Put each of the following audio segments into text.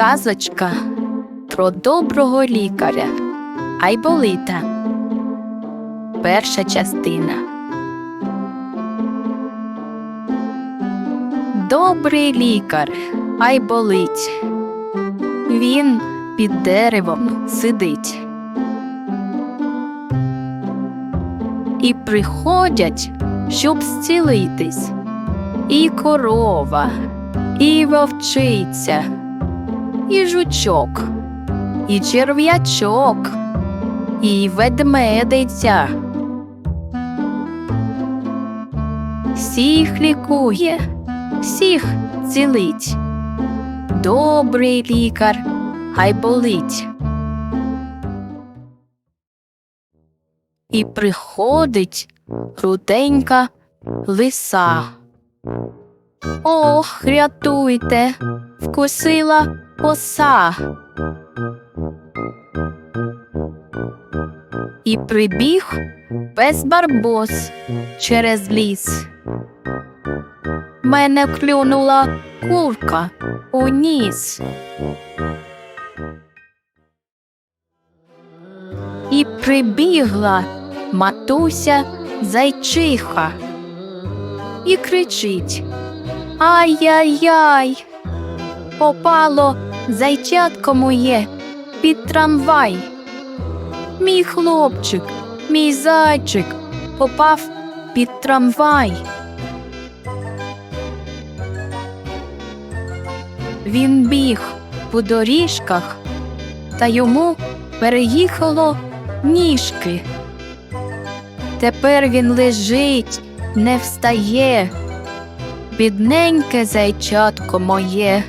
Казочка про доброго лікаря Айболита. Перша частина. Добрий лікар Айболить. Він під деревом сидить. І приходять, щоб зцілитись. І корова, і вовчиця, і жучок, і черв'ячок, і ведмедиця. Всіх лікує, всіх цілить. Добрий лікар, хай болить. І приходить руденька лиса. Ох, рятуйте, вкусила оса. І прибіг пес барбос через ліс. Мене клюнула курка у ніс. І прибігла матуся зайчиха і кричить Ай-яй-яй, попало зайчатко моє під трамвай. Мій хлопчик, мій зайчик попав під трамвай. Він біг по доріжках, та йому переїхало ніжки. Тепер він лежить, не встає, бідненьке зайчатко моє.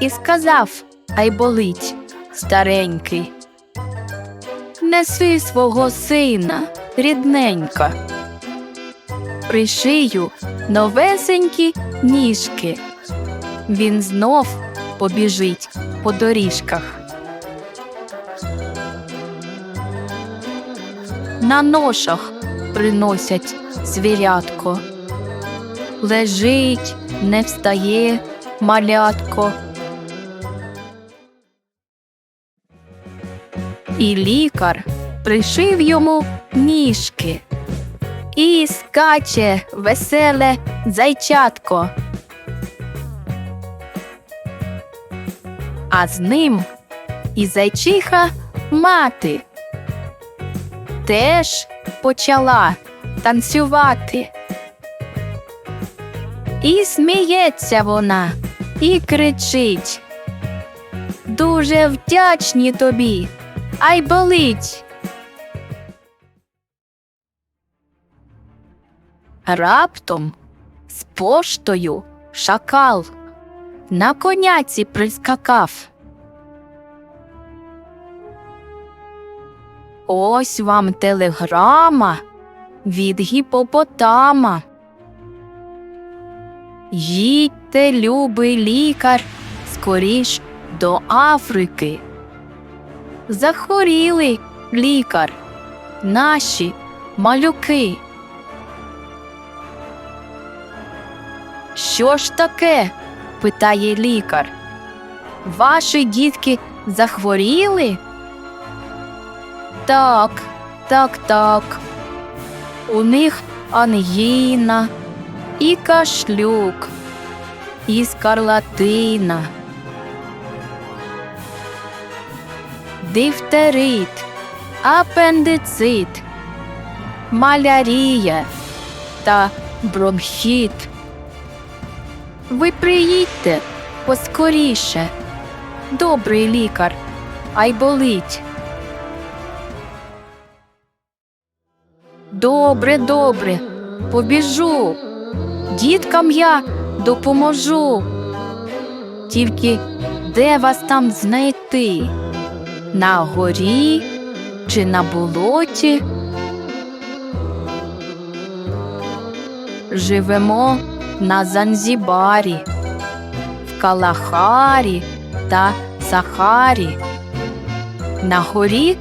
І сказав Айболить старенький. Неси свого сина, рідненька. Пришию новесенькі ніжки. Він знов побіжить по доріжках. На ношах приносять звірятко. Лежить, не встає малятко. І лікар пришив йому ніжки. І скаче веселе зайчатко. А з ним і зайчиха мати теж почала танцювати. І сміється вона, і кричить. Дуже вдячні тобі, ай болить. Раптом з поштою шакал на коняці прискакав. Ось вам телеграма від гіпопотама. Їдьте, любий лікар, скоріш до Африки. Захворіли лікар, наші малюки. Що ж таке? питає лікар. Ваші дітки захворіли? Так, так, так. У них ангіна, і кашлюк, і скарлатина. Дифтерит, апендицит, малярія та бронхіт. Ви приїдьте поскоріше, добрий лікар, ай болить. Добре, добре, побіжу. Діткам я допоможу. Тільки де вас там знайти? На горі чи на болоті? Живемо на Занзібарі, в Калахарі та Сахарі. На горі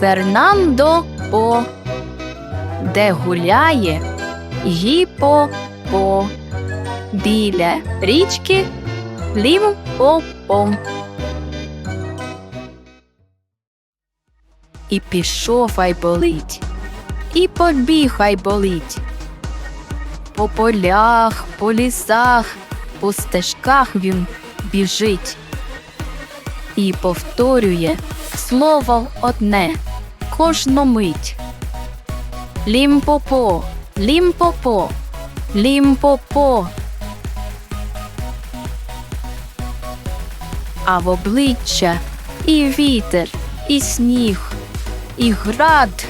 Фернандо По, де гуляє гіпо по біля річки Лімпопо. І пішов айболить, і побіг айболить. По полях, по лісах, по стежках він біжить і повторює слово одне кожну мить. Лімпопо, лімпопо, лімпопо. А в обличчя і вітер, і сніг, і град.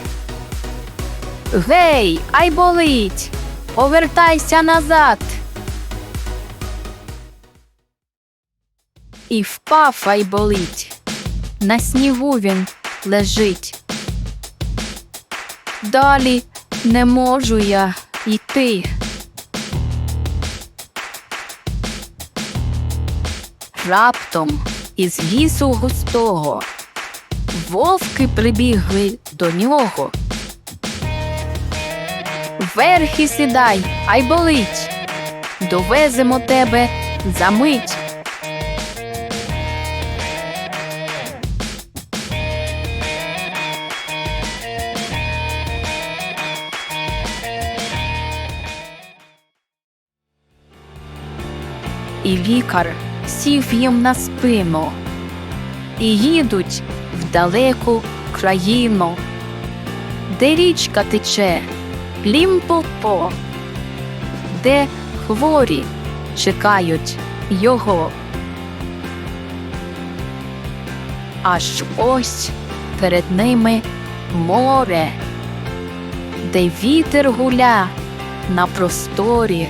Гей, ай болить! Повертайся назад. І впав ай болить. На снігу він лежить. Далі не можу я йти. Раптом із лісу густого вовки прибігли до нього. Верхи сідай, ай болить, довеземо тебе за мить. І лікар сів їм на спину і їдуть в далеку країну, де річка тече Лімпопо, де хворі чекають його. Аж ось перед ними море, де вітер гуля на просторі,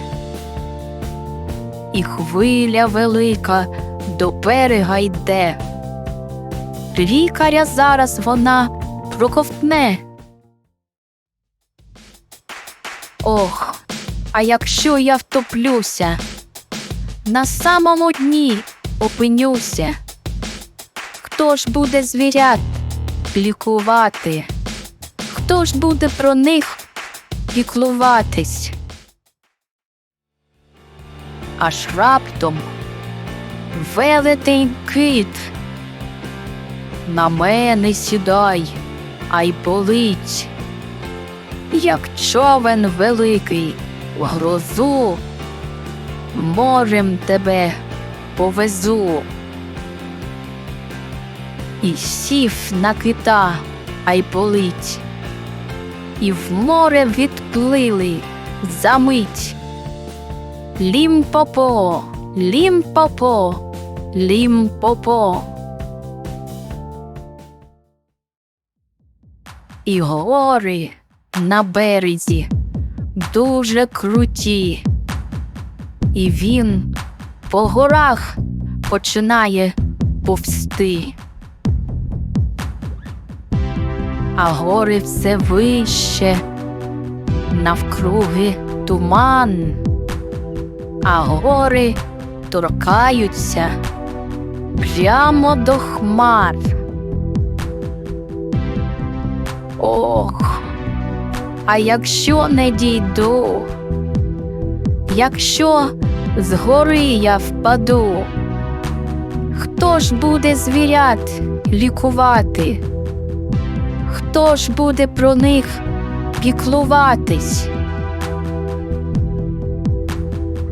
і хвиля велика до берега йде. Лікаря зараз вона проковтне. Ох, а якщо я втоплюся, на самому дні опинюся, хто ж буде звірят лікувати? Хто ж буде про них піклуватись? Аж раптом велетень кит. На мене сідай, а й болить як човен великий в грозу, морем тебе повезу. І сів на кита, а й полить, і в море відплили за мить. Лімпопо, лімпопо, лімпопо. І гори на березі дуже круті, і він по горах починає повсти. А гори все вище, навкруги туман, а гори торкаються прямо до хмар. Ох, а якщо не дійду, якщо згори я впаду, хто ж буде звірят лікувати? Хто ж буде про них піклуватись?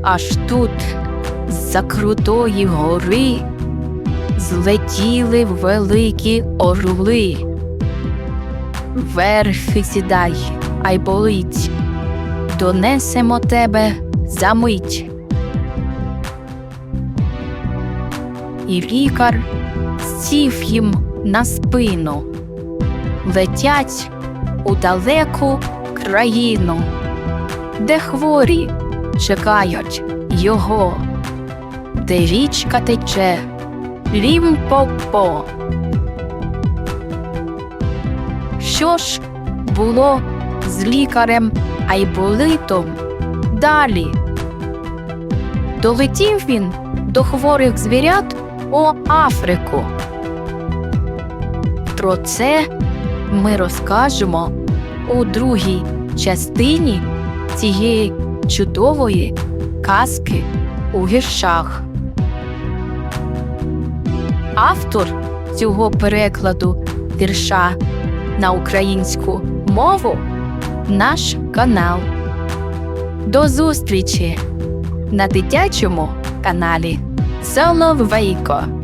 Аж тут з-за крутої гори злетіли великі орли. Верхи сідай, а й болить, донесемо тебе за мить. І лікар сів їм на спину, летять у далеку країну, де хворі чекають його, де річка тече лімпопо. Що ж було з лікарем Айболитом далі? Долетів він до хворих звірят у Африку. Про це ми розкажемо у другій частині цієї чудової казки у віршах. Автор цього перекладу вірша на українську мову наш канал. До зустрічі на дитячому каналі Соловейко.